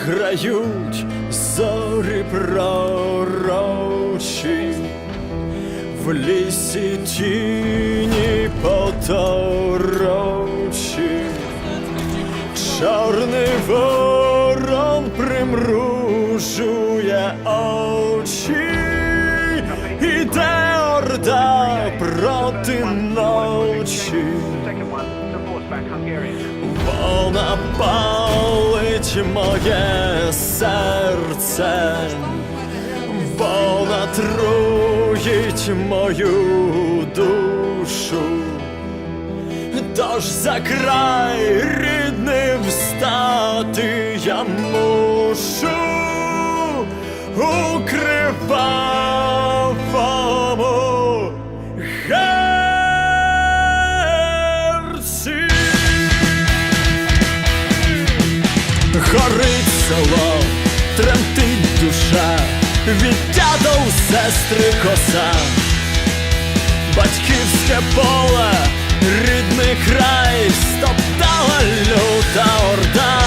виграють зорі пророчі, в лісі тіні поторочі, чорний ворон примружує очі, іде орда проти ночі. Second one, Палить моє серце, вона труїть мою душу, тож за край рідний встати я мушу у село, тремтить душа, від дяда у сестри коса, батьківське поле, рідний край, стоптала люта орда.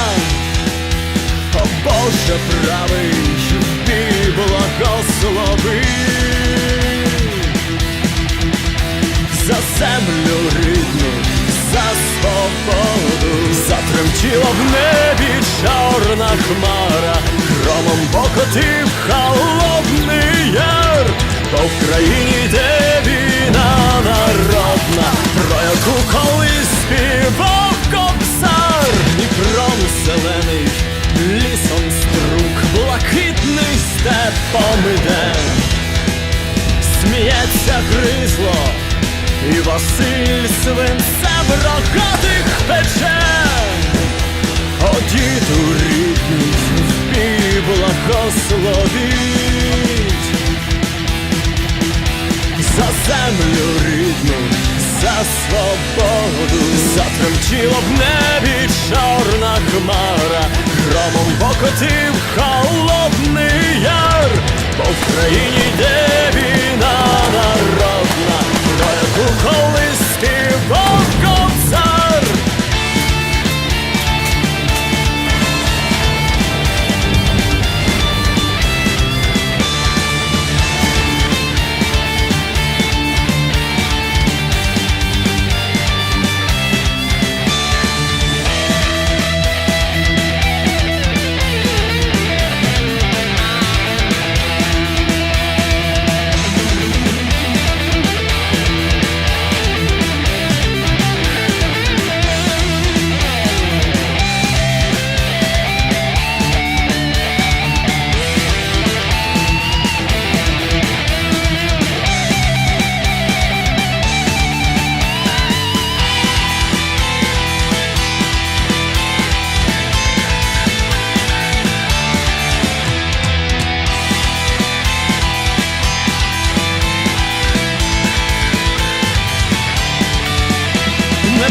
О Боже правий, бій благослови. За землю рідну, за свободу, затремтіла в небі чорна хмара, громом покотив холодний яр, по Вкраїні йде війна народна, про яку колись співав кобзар, Дніпром зелений, лісом струк, блакитний степом іде. Сміється гризло, і Василь свинцем рогатих пече. Діду рідний, вбій благословіть за землю рідну, за свободу, затремтіло в небі чорна хмара, громом покотив холодний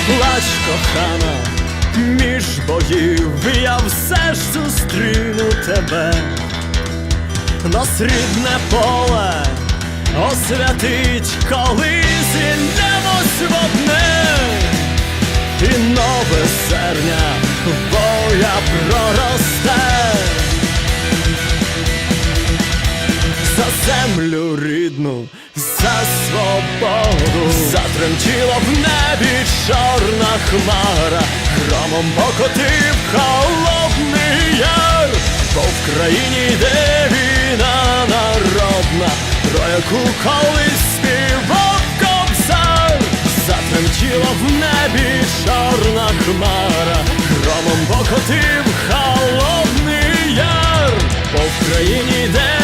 плач, кохана, між боїв я все ж зустріну тебе. На срібне поле освятить, коли зійдемось в і нове зерня боя проросте. землю рідну, за свободу, затремтіла в небі чорна хмара, громом покотив холодний яр, бо в країні йде війна народна, про яку колись співав кобзар, затремтіла в небі чорна хмара, громом покотив холодний яр, бо в країні йде